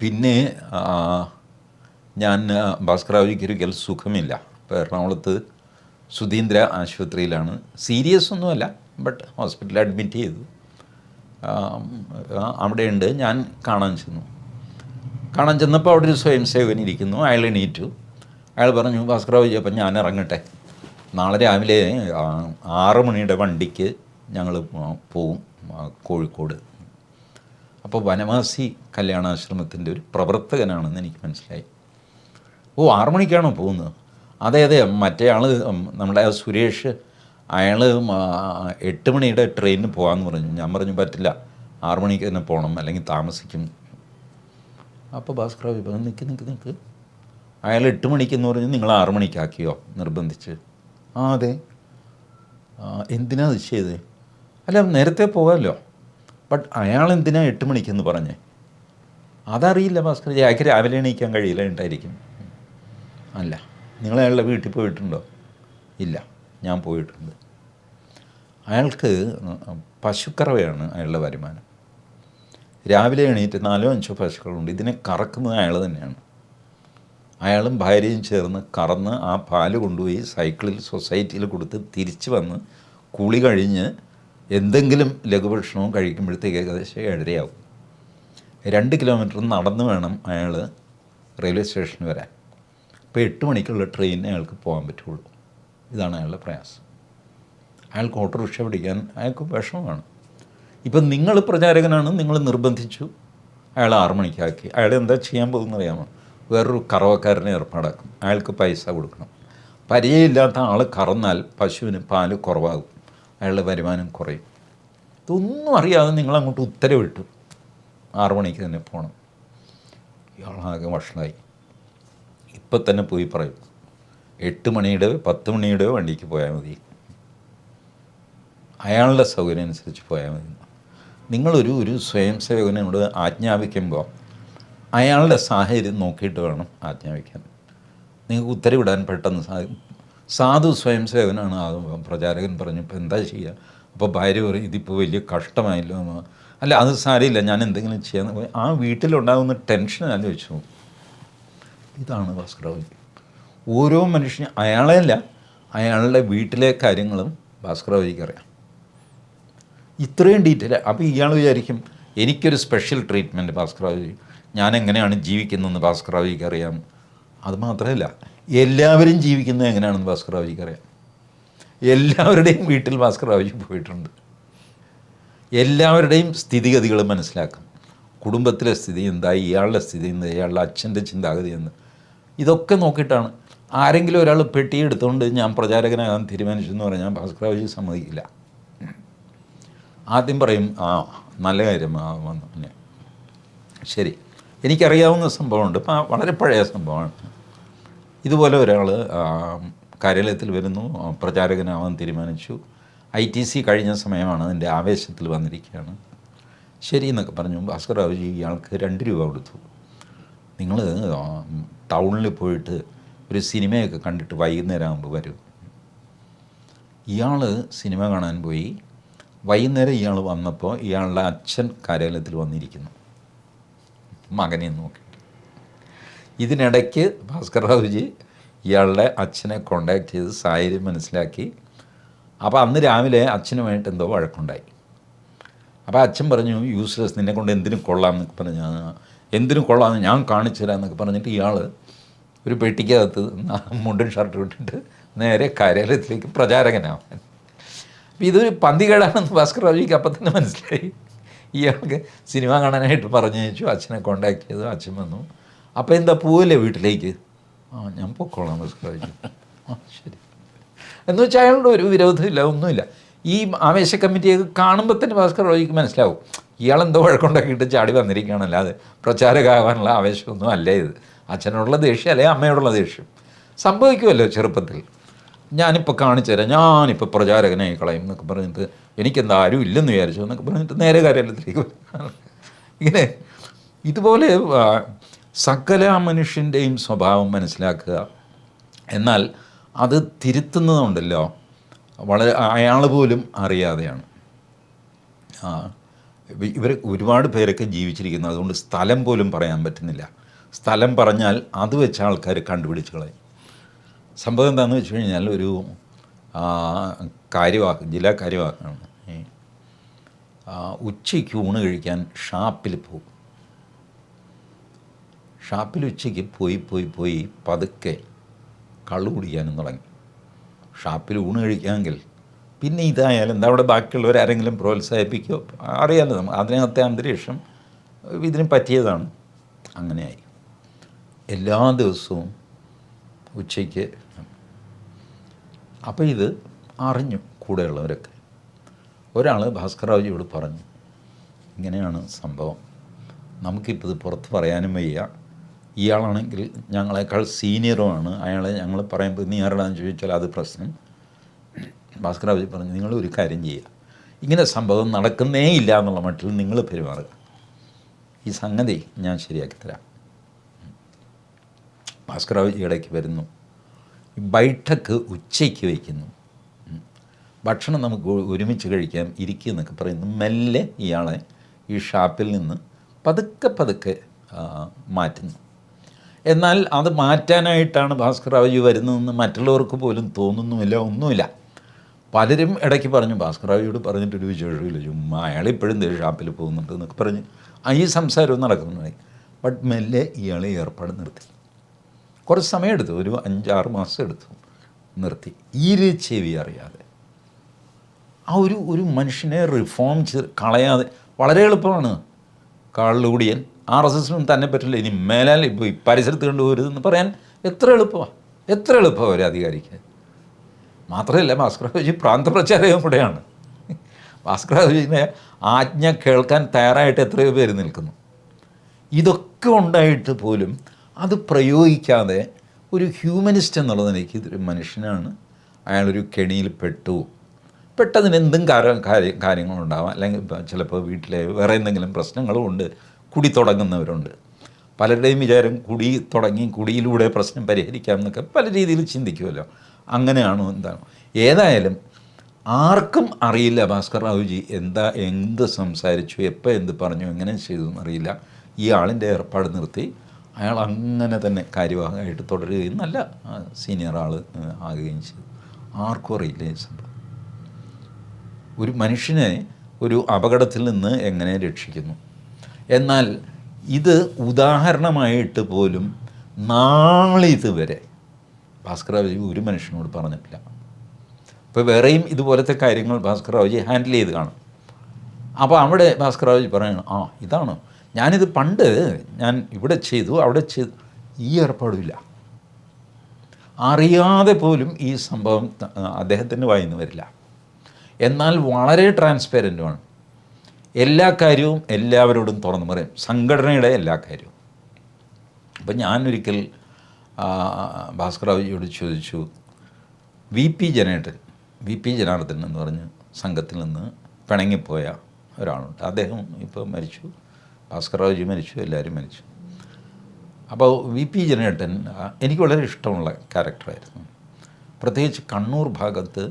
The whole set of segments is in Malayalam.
പിന്നെ ഞാൻ ഒരിക്കൽ സുഖമില്ല. ഇപ്പോൾ എറണാകുളത്ത് സുധീന്ദ്ര ആശുപത്രിയിലാണ്. സീരിയസ് ഒന്നുമല്ല ബട്ട് ഹോസ്പിറ്റലിൽ അഡ്മിറ്റ് ചെയ്തു. അവിടെയുണ്ട്. ഞാൻ കാണാൻ ചെന്നു. കാണാൻ ചെന്നപ്പോൾ അവിടെ ഒരു സ്വയം സേവൻ ഇരിക്കുന്നു. അയാൾ എണീറ്റു. അയാൾ പറഞ്ഞു ഭാസ്കറാവ് അപ്പം ഞാൻ ഇറങ്ങട്ടെ. നാളെ രാവിലെ ആറ് മണിയുടെ വണ്ടിക്ക് ഞങ്ങൾ പോവും കോഴിക്കോട്. അപ്പോൾ വനവാസി കല്യാണാശ്രമത്തിന്റെ ഒരു പ്രവർത്തകനാണെന്ന് എനിക്ക് മനസ്സിലായി. ഓ ആറു മണിക്കാണോ പോകുന്നത്? അതെ അതെ മറ്റേ ആൾ നമ്മുടെ ആ സുരേഷ് അയാൾ എട്ട് മണിയുടെ ട്രെയിനിന് പോകാമെന്ന് പറഞ്ഞു. ഞാൻ പറഞ്ഞു പറ്റില്ല ആറു മണിക്ക് തന്നെ പോകണം അല്ലെങ്കിൽ താമസിക്കും. അപ്പോൾ ഭാസ്കർ വിഭാഗം നിൽക്ക് നിൽക്ക് നിൽക്ക് അയാൾ എട്ട് മണിക്കെന്ന് പറഞ്ഞ് നിങ്ങൾ ആറു മണിക്കാക്കിയോ? നിർബന്ധിച്ച്. ആ അതെ. എന്തിനാ അത് ചെയ്ത്? അല്ല നേരത്തെ പോകാമല്ലോ. ബട്ട് അയാൾ എന്തിനാ എട്ട് മണിക്കെന്ന് പറഞ്ഞേ? അതറിയില്ല ഭാസ്കർ അയാൾക്ക് രാവിലെ എണീക്കാൻ കഴിയില്ല ഉണ്ടായിരിക്കും അല്ല നിങ്ങൾ അയാളുടെ വീട്ടിൽ പോയിട്ടുണ്ടോ? ഇല്ല ഞാൻ പോയിട്ടുണ്ട്. അയാൾക്ക് പശുക്കറവയാണ് അയാളുടെ വരുമാനം. രാവിലെ എണീറ്റ് നാലോ അഞ്ചോ പശുക്കളുണ്ട്. ഇതിനെ കറക്കുന്നത് അയാൾ തന്നെയാണ്. അയാളും ഭാര്യയും ചേർന്ന് കറന്ന് ആ പാൽ കൊണ്ടുപോയി സൈക്കിളിൽ സൊസൈറ്റിയിൽ കൊടുത്ത് തിരിച്ച് വന്ന് കുളി കഴിഞ്ഞ് എന്തെങ്കിലും ലഘുഭക്ഷണവും കഴിക്കുമ്പോഴത്തേക്ക് ഏകദേശം ഏഴരയാവും. രണ്ട് കിലോമീറ്റർ നടന്ന് വേണം അയാൾ റെയിൽവേ സ്റ്റേഷനിൽ വരാൻ. അപ്പോൾ എട്ട് മണിക്കുള്ള ട്രെയിനിന് അയാൾക്ക് പോകാൻ പറ്റുള്ളൂ. ഇതാണ് അയാളുടെ പ്രയാസം. അയാൾക്ക് ഓട്ടോറിക്ഷ പിടിക്കാൻ അയാൾക്ക് വിഷമമാണ്. ഇപ്പം നിങ്ങൾ പ്രചാരകനാണ് നിങ്ങൾ നിർബന്ധിച്ചു അയാൾ ആറു മണിക്കാക്കി. അയാൾ എന്താ ചെയ്യാൻ പോകുന്ന അറിയാമോ വേറൊരു കറവക്കാരനെ ഏർപ്പാടാക്കും. അയാൾക്ക് പൈസ കൊടുക്കണം. പരിചയമില്ലാത്ത ആൾ കറന്നാൽ പശുവിന് പാൽ കുറവാകും. അയാളുടെ വരുമാനം കുറയും. ഇതൊന്നും അറിയാതെ നിങ്ങൾ അങ്ങോട്ട് ഉത്തരവിട്ടു. ആറു മണിക്ക് തന്നെ പോകണം ഇയാളാകെ വഷളായി. ഇപ്പം തന്നെ പോയി പറയും. എട്ട് മണിയുടെ പത്ത് മണിയുടെ വണ്ടിക്ക് പോയാൽ മതി. അയാളുടെ സൗകര്യം അനുസരിച്ച് പോയാൽ മതി. നിങ്ങളൊരു ഒരു സ്വയം സേവകനോട് ആജ്ഞാപിക്കുമ്പോൾ അയാളുടെ സാഹചര്യം നോക്കിയിട്ട് വേണം ആജ്ഞാപിക്കാൻ. നിങ്ങൾക്ക് ഉത്തരവിടാൻ പെട്ടെന്ന് സാധിക്കും സാധു സ്വയം സേവനാണ് ആ പ്രചാരകൻ പറഞ്ഞു ഇപ്പോൾ എന്താ ചെയ്യുക അപ്പോൾ ഭാര്യ പറയും ഇതിപ്പോൾ വലിയ കഷ്ടമായല്ലോ എന്ന്." അല്ല അത് സാരമില്ല ഞാൻ എന്തെങ്കിലും ചെയ്യാൻ ആ വീട്ടിലുണ്ടാകുന്ന ടെൻഷൻ ആലോചിച്ചു. ഇതാണ് ഭാസ്കരറാവു ഓരോ മനുഷ്യനും അയാളെയല്ല അയാളുടെ വീട്ടിലെ കാര്യങ്ങളും ഭാസ്കരറാവുജിക്ക് അറിയാം. ഇത്രയും ഡീറ്റെയിൽ അപ്പോൾ ഇയാൾ വിചാരിക്കും എനിക്കൊരു സ്പെഷ്യൽ ട്രീറ്റ്മെന്റ് ഭാസ്കറാവുജി ഞാൻ എങ്ങനെയാണ് ജീവിക്കുന്നതെന്ന് ഭാസ്കറാവുജിക്ക് അറിയാം. അത് മാത്രമല്ല എല്ലാവരും ജീവിക്കുന്നത് എങ്ങനെയാണെന്ന് ഭാസ്കർ റാവുജിക്ക് അറിയാം. എല്ലാവരുടെയും വീട്ടിൽ ഭാസ്കർ റാവുജി പോയിട്ടുണ്ട്. എല്ലാവരുടെയും സ്ഥിതിഗതികൾ മനസ്സിലാക്കും. കുടുംബത്തിലെ സ്ഥിതി എന്താ ഇയാളുടെ സ്ഥിതി എന്താ ഇയാളുടെ അച്ഛന്റെ ചിന്താഗതി എന്ന് ഇതൊക്കെ നോക്കിയിട്ടാണ്. ആരെങ്കിലും ഒരാൾ പെട്ടി എടുത്തുകൊണ്ട് ഞാൻ പ്രചാരകനാകാൻ തീരുമാനിച്ചെന്ന് പറഞ്ഞാൽ ഭാസ്കർ റാവുജി സമ്മതിക്കില്ല. ആദ്യം പറയും ആ നല്ല കാര്യം ആ വന്നു. ശരി. എനിക്കറിയാവുന്ന സംഭവമുണ്ട്. ഇപ്പം വളരെ പഴയ സംഭവമാണ്. ഇതുപോലെ ഒരാൾ കാര്യാലയത്തിൽ വരുന്നു പ്രചാരകനാവാൻ തീരുമാനിച്ചു. ഐ ടി സി കഴിഞ്ഞ സമയമാണ് അതിന്റെ ആവേശത്തിൽ വന്നിരിക്കുകയാണ്. ശരി എന്നൊക്കെ പറഞ്ഞു ഭാസ്കർ റാവുജി ഇയാൾക്ക് രണ്ട് രൂപ കൊടുത്തു. നിങ്ങൾ ടൗണിൽ പോയിട്ട് ഒരു സിനിമയൊക്കെ കണ്ടിട്ട് വൈകുന്നേരം ആകുമ്പോൾ വരും. ഇയാൾ സിനിമ കാണാൻ പോയി. വൈകുന്നേരം ഇയാൾ വന്നപ്പോൾ ഇയാളുടെ അച്ഛൻ കാര്യാലയത്തിൽ വന്നിരിക്കുന്നു. മകനെ നോക്കി. ഇതിനിടയ്ക്ക് ഭാസ്കർ റാവുജി ഇയാളുടെ അച്ഛനെ കോണ്ടാക്ട് ചെയ്ത് സാഹചര്യം മനസ്സിലാക്കി. അപ്പോൾ അന്ന് രാവിലെ അച്ഛനുമായിട്ട് എന്തോ വഴക്കുണ്ടായി. അപ്പോൾ അച്ഛൻ പറഞ്ഞു യൂസ്ലെസ് നിന്നെ കൊണ്ട് എന്തിനും കൊള്ളാം എന്നൊക്കെ പറഞ്ഞ് എന്തിനും കൊള്ളാമെന്ന് ഞാൻ കാണിച്ചു തരാം എന്നൊക്കെ പറഞ്ഞിട്ട് ഇയാൾ ഒരു പെട്ടിക്കകത്ത് മുണ്ടും ഷർട്ടും ഇട്ടിട്ട് നേരെ കാര്യാലയത്തിലേക്ക് പ്രചാരകനാവാൻ. അപ്പോൾ ഇതൊരു പന്തികേടാണെന്ന് ഭാസ്കർ റാവുജിക്ക് അപ്പം തന്നെ മനസ്സിലായി. ഇയാൾക്ക് സിനിമ കാണാനായിട്ട് പറഞ്ഞു ചോദിച്ചു അച്ഛനെ കോണ്ടാക്ട് ചെയ്തു അച്ഛൻ വന്നു. അപ്പോൾ എന്താ പോവില്ലേ വീട്ടിലേക്ക്? ആ ഞാൻ പൊക്കോളാം ഭാസ്കർ ആ ശരി. എന്ന് വെച്ചാൽ അയാളുടെ ഒരു വിരോധമില്ല ഒന്നുമില്ല. ഈ ആവേശ കമ്മിറ്റിയൊക്കെ കാണുമ്പോൾ തന്നെ ഭാസ്കർ റോജിക്ക് മനസ്സിലാവും. ഇയാളെന്തോ വഴക്കുണ്ടാക്കിയിട്ട് ചാടി വന്നിരിക്കുകയാണ്. അല്ലാതെ പ്രചാരകമാകാനുള്ള ആവേശമൊന്നും അല്ല ഇത്. അച്ഛനോടുള്ള ദേഷ്യം അല്ലെങ്കിൽ അമ്മയോടുള്ള ദേഷ്യം? സംഭവിക്കുമല്ലോ ചെറുപ്പത്തിൽ. ഞാനിപ്പോൾ കാണിച്ചു തരാം. ഞാനിപ്പോൾ പ്രചാരകനായി കളയും എന്നൊക്കെ പറഞ്ഞിട്ട് എനിക്കെന്താ ആരും ഇല്ലെന്ന് വിചാരിച്ചു എന്നൊക്കെ പറഞ്ഞിട്ട് നേരെ കാര്യത്തിലേക്ക് ഇങ്ങനെ ഇതുപോലെ സകല മനുഷ്യന്റെയും സ്വഭാവം മനസ്സിലാക്കുക. എന്നാൽ അത് തിരുത്തുന്നതുണ്ടല്ലോ. വളരെ അയാൾ പോലും അറിയാതെയാണ്. ഇവർ ഒരുപാട് പേരൊക്കെ ജീവിച്ചിരിക്കുന്നു. അതുകൊണ്ട് സ്ഥലം പോലും പറയാൻ പറ്റുന്നില്ല. സ്ഥലം പറഞ്ഞാൽ അത് വെച്ച് ആൾക്കാർ കണ്ടുപിടിച്ച് കളയും. സംഭവം എന്താണെന്ന് വെച്ച് കഴിഞ്ഞാൽ ഒരു കാര്യവാക്ക് ജില്ലാ കാര്യവാക്കാണ്. ആ, ഉച്ചയ്ക്ക് ഊണ് കഴിക്കാൻ ഷാപ്പിൽ പോകും. ഷാപ്പിൽ ഉച്ചയ്ക്ക് പോയി പോയി പോയി പതുക്കെ കള്ളു കുടിക്കാനും തുടങ്ങി. ഷാപ്പിൽ ഊണ് കഴിക്കാമെങ്കിൽ പിന്നെ ഇതായാലും എന്താ അവിടെ ബാക്കിയുള്ളവർ ആരെങ്കിലും പ്രോത്സാഹിപ്പിക്കുകയോ അറിയാലോ നമുക്ക് അതിനകത്തെ അന്തരീക്ഷം ഇതിന് പറ്റിയതാണ്. അങ്ങനെയായി. എല്ലാ ദിവസവും ഉച്ചയ്ക്ക് അപ്പോൾ ഇത് അറിഞ്ഞു കൂടെയുള്ളവരൊക്കെ. ഒരാൾ ഭാസ്കറാവുജിയോട് പറഞ്ഞു ഇങ്ങനെയാണ് സംഭവം. നമുക്കിപ്പോൾ ഇത് പുറത്ത് പറയാനും വയ്യ. ഇയാളാണെങ്കിൽ ഞങ്ങളെക്കാൾ സീനിയറുമാണ്. അയാളെ ഞങ്ങൾ പറയുമ്പോൾ നീ ആരാണെന്ന് ചോദിച്ചാൽ അത് പ്രശ്നം. ഭാസ്കറാവുജി പറഞ്ഞു നിങ്ങൾ ഒരു കാര്യം ചെയ്യുക ഇങ്ങനെ സംഭവം നടക്കുന്നേ ഇല്ല എന്നുള്ള മട്ടിൽ നിങ്ങൾ പെരുമാറുക. ഈ സംഗതി ഞാൻ ശരിയാക്കി തരാം. ഭാസ്കറാവുജി ഇടയ്ക്ക് വരുന്നു. ബൈഠക്ക് ഉച്ചയ്ക്ക് വയ്ക്കുന്നു ഭക്ഷണം നമുക്ക് ഒരുമിച്ച് കഴിക്കാം ഇരിക്കുക എന്നൊക്കെ പറയുന്നു. മെല്ലെ ഇയാളെ ഈ ഷാപ്പിൽ നിന്ന് പതുക്കെ പതുക്കെ മാറ്റുന്നു. എന്നാൽ അത് മാറ്റാനായിട്ടാണ് ഭാസ്കർ ഭാസ്കറാവുജി വരുന്നതെന്ന് മറ്റുള്ളവർക്ക് പോലും തോന്നുന്നുമില്ല ഒന്നുമില്ല. പലരും ഇടയ്ക്ക് പറഞ്ഞു ഭാസ്കർ ഭാസ്കറാവിയോട് പറഞ്ഞിട്ടൊരു വിശേഷമില്ല ചുമ്മാ അയാൾ ഇപ്പോഴും ഷാപ്പിൽ പോകുന്നുണ്ട് എന്നൊക്കെ പറഞ്ഞ് ഈ സംസാരവും നടക്കുന്നു ബട്ട് മെല്ലെ ഇയാളെ ഏർപ്പാട് നിർത്തി. കുറച്ച് സമയം എടുത്തു ഒരു അഞ്ചാറ് മാസം എടുത്തു നിർത്തി. ഈര് ചെവി അറിയാതെ. ആ ഒരു ഒരു മനുഷ്യനെ റിഫോം ചെയ്ത് കളയാതെ വളരെ എളുപ്പമാണ്. കാളിലൂടിയൻ ആർ റെസിസ്റ്റൻസ് തന്നെ പറ്റില്ല. ഇനി മേലാൽ ഇപ്പോൾ പരിസരത്ത് കണ്ടുപോരുതെന്ന് പറയാൻ എത്ര എളുപ്പമാണ് എത്ര എളുപ്പമാണ് ഒരു അധികാരിക്ക് മാത്രമല്ല ഭാസ്കരജി പ്രാന്തപ്രചാരകം കൂടെയാണ്. ഭാസ്കരജിനെ ആജ്ഞ കേൾക്കാൻ തയ്യാറായിട്ട് എത്രയോ പേര് നിൽക്കുന്നു. ഇതൊക്കെ ഉണ്ടായിട്ട് പോലും അത് പ്രയോഗിക്കാതെ ഒരു ഹ്യൂമനിസ്റ്റ് എന്നുള്ളത് എനിക്ക് ഇതൊരു മനുഷ്യനാണ്. അയാളൊരു കെണിയിൽ പെട്ടു. പെട്ടതിന് എന്തും കാര്യം കാര്യങ്ങളുണ്ടാവാം. അല്ലെങ്കിൽ ചിലപ്പോൾ വീട്ടിലെ വേറെ എന്തെങ്കിലും പ്രശ്നങ്ങളും ഉണ്ട്. കുടി തുടങ്ങുന്നവരുണ്ട്. പലരുടെയും വിചാരം കുടി തുടങ്ങി കുടിയിലൂടെ പ്രശ്നം പരിഹരിക്കാം എന്നൊക്കെ പല രീതിയിൽ ചിന്തിക്കുമല്ലോ. അങ്ങനെയാണോ എന്താണ്? ഏതായാലും ആർക്കും അറിയില്ല ഭാസ്കർ റാവുജി എന്താ എന്ത് സംസാരിച്ചു എപ്പോൾ എന്ത് പറഞ്ഞു എങ്ങനെ ചെയ്തു എന്നറിയില്ല. ഈ ആളിന്റെ ഏർപ്പാട് നിർത്തി അയാൾ അങ്ങനെ തന്നെ കാര്യവാഹമായിട്ട് തുടരുകയും നല്ല സീനിയർ ആൾ ആകുകയും ചെയ്തു. ആർക്കും അറിയില്ല ഈ സംഭവം. ഒരു മനുഷ്യനെ ഒരു അപകടത്തിൽ നിന്ന് എങ്ങനെ രക്ഷിക്കുന്നു? എന്നാൽ ഇത് ഉദാഹരണമായിട്ട് പോലും നാളിതുവരെ ഭാസ്കറാവജി ഒരു മനുഷ്യനോട് പറഞ്ഞിട്ടില്ല. അപ്പോൾ വേറെയും ഇതുപോലത്തെ കാര്യങ്ങൾ ഭാസ്കറാവജി ഹാൻഡിൽ ചെയ്ത് കാണും. അപ്പോൾ അവിടെ ഭാസ്കറാവജി പറയണം ആ ഇതാണ്. ഞാനിത് പണ്ട് ഞാൻ ഇവിടെ ചെയ്തു അവിടെ ചെയ്തു ഈ ഏർപ്പാടുമില്ല. അറിയാതെ പോലും ഈ സംഭവം അദ്ദേഹത്തിന്റെ വായിന്ന് വരില്ല. എന്നാൽ വളരെ ട്രാൻസ്പെറന്റുമാണ് എല്ലാ കാര്യവും എല്ലാവരോടും തുറന്നു പറയും. സംഘടനയുടെ എല്ലാ കാര്യവും. അപ്പം ഞാനൊരിക്കൽ ആ, ഭാസ്കറാവിജിയോട് ചോദിച്ചു വി പി ജനേട്ടൻ വി പി ജനാർദ്ദൻ എന്ന് പറഞ്ഞ് സംഘത്തിൽ നിന്ന് പിണങ്ങിപ്പോയ ഒരാളുണ്ട്. അദ്ദേഹം ഇപ്പോൾ മരിച്ചു. ഭാസ്കറാവുജി മരിച്ചു. എല്ലാവരും മരിച്ചു. അപ്പോൾ വി പി ജനേട്ടൻ എനിക്ക് വളരെ ഇഷ്ടമുള്ള ക്യാരക്ടറായിരുന്നു പ്രത്യേകിച്ച് കണ്ണൂർ ഭാഗത്ത്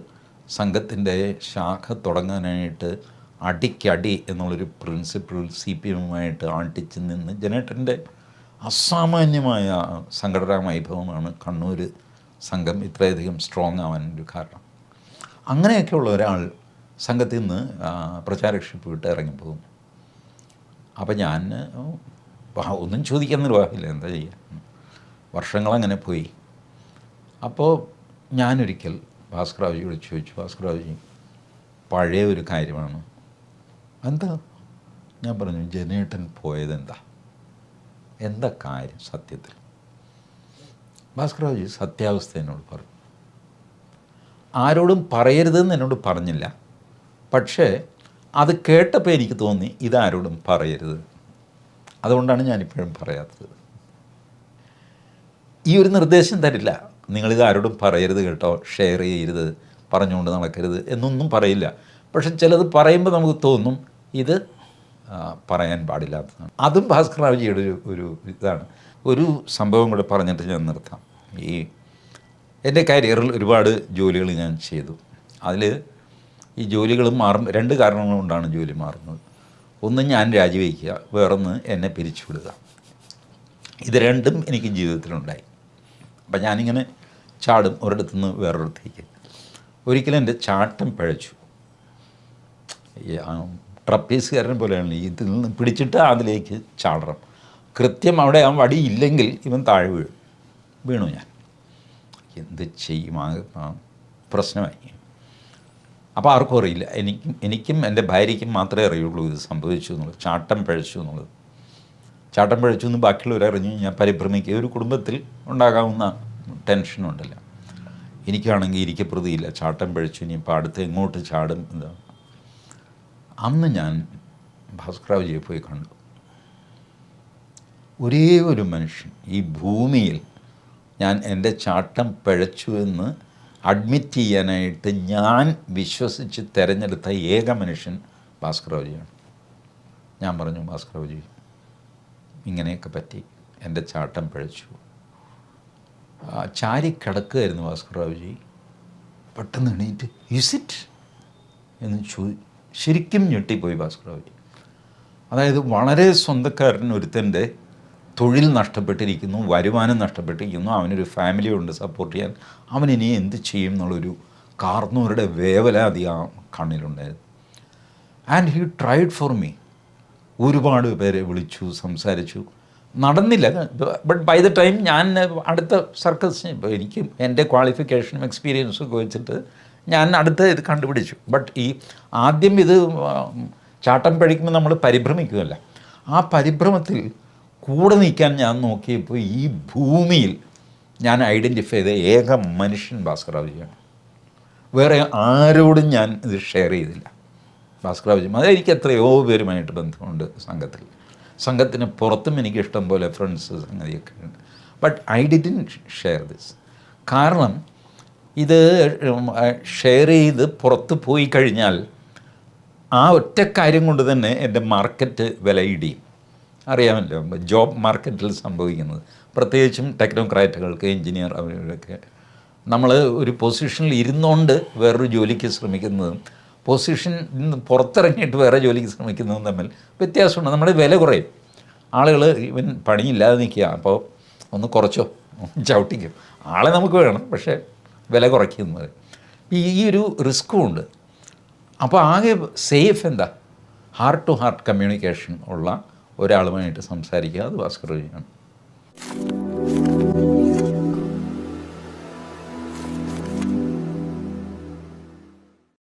സംഘത്തിന്റെ ശാഖ തുടങ്ങാനായിട്ട് അടിക്കടി എന്നുള്ളൊരു പ്രിൻസിപ്പിൾ സി പി എമ്മുമായിട്ട് ആട്ടിച്ച് നിന്ന് ജനേട്ടന്റെ അസാമാന്യമായ സംഘടനാ വൈഭവമാണ് കണ്ണൂർ സംഘം ഇത്രയധികം സ്ട്രോങ് ആവാനൊരു കാരണം. അങ്ങനെയൊക്കെയുള്ള ഒരാൾ സംഘത്തിൽ നിന്ന് പ്രചാരക്ഷിപ്പ് വിട്ട് ഇറങ്ങിപ്പോകും. അപ്പം ഞാൻ ഒന്നും ചോദിക്കാൻ നിർവാഹമില്ല എന്താ ചെയ്യുക വർഷങ്ങളങ്ങനെ പോയി. അപ്പോൾ ഞാനൊരിക്കൽ ഭാസ്കർ ഭാസ്കറാവുജിയോട് ചോദിച്ചു ഭാസ്കർ റാവുജി പഴയ ഒരു കാര്യമാണ്. എന്താ? ഞാൻ പറഞ്ഞു ജനേട്ടൻ പോയതെന്താ എന്താ? കാര്യം സത്യത്തിൽ? ഭാസ്കർജി സത്യാവസ്ഥ എന്നോട് പറഞ്ഞു. ആരോടും പറയരുതെന്ന് എന്നോട് പറഞ്ഞില്ല. പക്ഷേ അത് കേട്ടപ്പോൾ എനിക്ക് തോന്നി ഇതാരോടും പറയരുത്. അതുകൊണ്ടാണ് ഞാനിപ്പോഴും പറയാത്തത്. ഈ ഒരു നിർദ്ദേശം തരില്ല. നിങ്ങളിത് ആരോടും പറയരുത് കേട്ടോ ഷെയർ ചെയ്യരുത് പറഞ്ഞുകൊണ്ട് നടക്കരുത് എന്നൊന്നും പറയില്ല. പക്ഷെ ചിലത് പറയുമ്പോൾ നമുക്ക് തോന്നും ഇത് പറയാൻ പാടില്ലാത്തതാണ്. അതും ഭാസ്കർ റാവുജിയുടെ ഒരു ഒരു ഇതാണ്. ഒരു സംഭവം കൂടെ പറഞ്ഞിട്ട് ഞാൻ നിർത്താം. ഈ എന്റെ കരിയറിൽ ഒരുപാട് ജോലികൾ ഞാൻ ചെയ്തു. അതിൽ ഈ ജോലികൾ മാറും. രണ്ട് കാരണങ്ങൾ കൊണ്ടാണ് ജോലി മാറുന്നത്. ഒന്ന് ഞാൻ രാജിവെക്കുക വേറൊന്ന് എന്നെ പിരിച്ചുവിടുക. ഇത് രണ്ടും എനിക്ക് ജീവിതത്തിലുണ്ടായി. അപ്പം ഞാനിങ്ങനെ ചാടും ഒരിടത്തു നിന്ന് വേറൊരിടത്തേക്ക്. ഒരിക്കലും എന്റെ ചാട്ടം പഴച്ചു. ട്രപ്പീസുകാരനെ പോലെയാണ് ഇതിൽ നിന്ന് പിടിച്ചിട്ട് അതിലേക്ക് ചാടണം. കൃത്യം അവിടെ ആ വടി ഇല്ലെങ്കിൽ ഇവൻ താഴെ വീഴും. വീണു ഞാൻ. എന്ത് ചെയ്യും? പ്രശ്നമായി. അപ്പോൾ ആർക്കും അറിയില്ല. എനിക്കും എനിക്കും എന്റെ ഭാര്യയ്ക്കും മാത്രമേ അറിയുള്ളൂ ഇത് സംഭവിച്ചു എന്നുള്ളത്. ചാട്ടം പഴച്ചു എന്നുള്ളത്. ചാട്ടം പഴച്ചു എന്ന് ബാക്കിയുള്ളവർ അറിഞ്ഞു ഞാൻ പരിഭ്രമിക്കുക. ഒരു കുടുംബത്തിൽ ഉണ്ടാകാവുന്ന ടെൻഷനുണ്ടല്ലോ. എനിക്കാണെങ്കിൽ ഇരിക്കപ്രതിയില്ല. ചാട്ടം പഴച്ചു. ഇനിയിപ്പോൾ അടുത്ത് എങ്ങോട്ട് ചാടും? എന്താ? അന്ന് ഞാൻ ഭാസ്കർജിയെ പോയി കണ്ടു. ഒരേ ഒരു മനുഷ്യൻ ഈ ഭൂമിയിൽ ഞാൻ എന്റെ ചാട്ടം പിഴച്ചു എന്ന് അഡ്മിറ്റ് ചെയ്യാനായിട്ട് ഞാൻ വിശ്വസിച്ച് തിരഞ്ഞെടുത്ത ഏക മനുഷ്യൻ ഭാസ്കർജിയാണ് ഞാൻ പറഞ്ഞു ഭാസ്കർജി ഇങ്ങനെയൊക്കെ പറ്റി. എന്റെ ചാട്ടം പിഴച്ചു. ചാരി കിടക്കുകയായിരുന്നു ഭാസ്കരറാവുജി പെട്ടെന്ന് എണീറ്റ് ഇസ് ഇറ്റ് എന്ന് ചോ ശരിക്കും ഞെട്ടിപ്പോയി ഭാസ്കരറാവുജി അതായത് വളരെ സ്വന്തക്കാരൻ ഒരുത്തന്റെ തൊഴിൽ നഷ്ടപ്പെട്ടിരിക്കുന്നു വരുമാനം നഷ്ടപ്പെട്ടിരിക്കുന്നു അവനൊരു ഫാമിലി ഉണ്ട് സപ്പോർട്ട് ചെയ്യാൻ. അവൻ ഇനി എന്ത് ചെയ്യും എന്നുള്ളൊരു കാർന്നൂരുടെ വേവലാതി ആ കണ്ണിലുണ്ടായിരുന്നു. And he tried for me ഒരുപാട് പേരെ വിളിച്ചു സംസാരിച്ചു. നടന്നില്ല. ബട്ട് ബൈ ദ ടൈം ഞാൻ അടുത്ത സർക്കസ് ഇപ്പോൾ എനിക്ക് എന്റെ ക്വാളിഫിക്കേഷനും എക്സ്പീരിയൻസും ഒക്കെ വെച്ചിട്ട് ഞാൻ അടുത്ത ഇത് കണ്ടുപിടിച്ചു. ബട്ട് ഈ ആദ്യം ഇത് ചാട്ടം പഴിക്കുമ്പോൾ നമ്മൾ പരിഭ്രമിക്കുകയല്ല. ആ പരിഭ്രമത്തിൽ കൂടെ നിൽക്കാൻ ഞാൻ നോക്കിയപ്പോൾ ഈ ഭൂമിയിൽ ഞാൻ ഐഡന്റിഫൈ ചെയ്ത ഏക മനുഷ്യൻ ഭാസ്കറാവുജിയാണ് വേറെ ആരോടും ഞാൻ ഇത് ഷെയർ ചെയ്തില്ല. ഭാസ്കരാജും അത് എനിക്ക് എത്രയോ പേരുമായിട്ട് ബന്ധമുണ്ട് സംഘത്തിൽ. സംഘത്തിന് പുറത്തും എനിക്ക് ഇഷ്ടം പോലെ ഫ്രണ്ട്സ് സംഗതിയൊക്കെ ഉണ്ട്. But I didn't share this കാരണം ഇത് ഷെയർ ചെയ്ത് പുറത്ത് പോയി കഴിഞ്ഞാൽ ആ ഒറ്റ കാര്യം കൊണ്ട് തന്നെ എന്റെ മാർക്കറ്റ് വില ഇടിയും അറിയാമല്ലോ ജോബ് മാർക്കറ്റിൽ സംഭവിക്കുന്നത്. പ്രത്യേകിച്ചും ടെക്നോക്രാറ്റുകൾക്ക് എഞ്ചിനീയർ അവരൊക്കെ. നമ്മൾ ഒരു പൊസിഷനിൽ ഇരുന്നുകൊണ്ട് വേറൊരു ജോലിക്ക് ശ്രമിക്കുന്നതും പൊസിഷൻ നിന്ന് പുറത്തിറങ്ങിയിട്ട് വേറെ ജോലിക്ക് ശ്രമിക്കുന്നതും തമ്മിൽ വ്യത്യാസമുണ്ട്. നമ്മുടെ വില കുറയും. ആളുകൾ ഇവൻ പണിയില്ലാതെ നിൽക്കുക. അപ്പോൾ ഒന്ന് കുറച്ചോ ചവിട്ടിക്കും. ആളെ നമുക്ക് വേണം. പക്ഷേ വില കുറയ്ക്കുന്നത്. ഈ ഒരു റിസ്ക്കും ഉണ്ട്. അപ്പോൾ ആകെ സേഫ് എന്താ? ഹാർട്ട് ടു ഹാർട്ട് കമ്മ്യൂണിക്കേഷൻ ഉള്ള ഒരാളുമായിട്ട് സംസാരിക്കുക അത് ഭാസ്കർ വഴിയാണ്